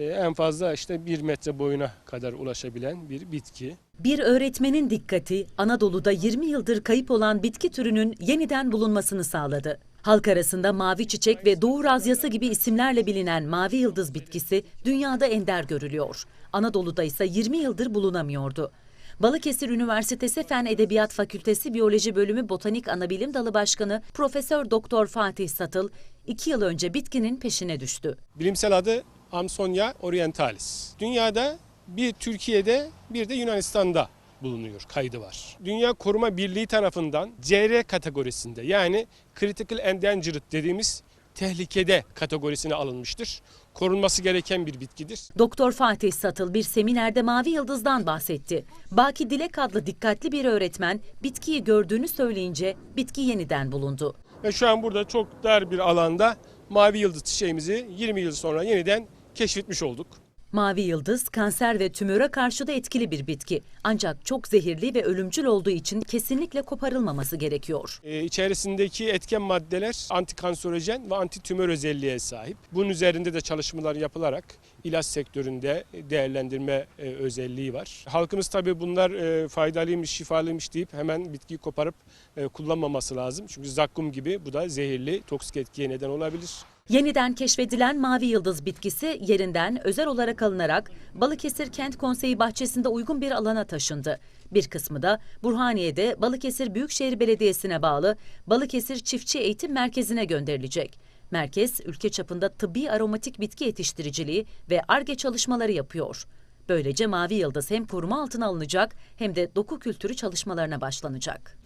e, en fazla işte bir metre boyuna kadar ulaşabilen bir bitki. Bir öğretmenin dikkati Anadolu'da 20 yıldır kayıp olan bitki türünün yeniden bulunmasını sağladı. Halk arasında mavi çiçek ve doğu razyası gibi isimlerle bilinen mavi yıldız bitkisi dünyada ender görülüyor. Anadolu'da ise 20 yıldır bulunamıyordu. Balıkesir Üniversitesi Fen Edebiyat Fakültesi Biyoloji Bölümü Botanik Anabilim Dalı Başkanı Profesör Doktor Fatih Satıl, iki yıl önce bitkinin peşine düştü. Bilimsel adı Amsonia orientalis. Dünyada bir Türkiye'de bir de Yunanistan'da bulunuyor, kaydı var. Dünya Koruma Birliği tarafından CR kategorisinde yani Critical Endangered dediğimiz tehlikede kategorisine alınmıştır. Korunması gereken bir bitkidir. Doktor Fatih Satıl bir seminerde mavi yıldızdan bahsetti. Baki Dilek adlı dikkatli bir öğretmen bitkiyi gördüğünü söyleyince bitki yeniden bulundu. Ve şu an burada çok dar bir alanda mavi yıldız çiçeğimizi 20 yıl sonra yeniden keşfetmiş olduk. Mavi yıldız kanser ve tümöre karşı da etkili bir bitki. Ancak çok zehirli ve ölümcül olduğu için kesinlikle koparılmaması gerekiyor. Ee, içerisindeki etken maddeler antikanserojen ve antitümör özelliğe sahip. Bunun üzerinde de çalışmalar yapılarak ilaç sektöründe değerlendirme e, özelliği var. Halkımız tabii bunlar e, faydalıymış, şifalıymış deyip hemen bitkiyi koparıp e, kullanmaması lazım. Çünkü zakkum gibi bu da zehirli, toksik etkiye neden olabilir. Yeniden keşfedilen mavi yıldız bitkisi yerinden özel olarak alınarak Balıkesir Kent Konseyi bahçesinde uygun bir alana taşındı. Bir kısmı da Burhaniye'de Balıkesir Büyükşehir Belediyesi'ne bağlı Balıkesir Çiftçi Eğitim Merkezi'ne gönderilecek. Merkez ülke çapında tıbbi aromatik bitki yetiştiriciliği ve ARGE çalışmaları yapıyor. Böylece mavi yıldız hem koruma altına alınacak hem de doku kültürü çalışmalarına başlanacak.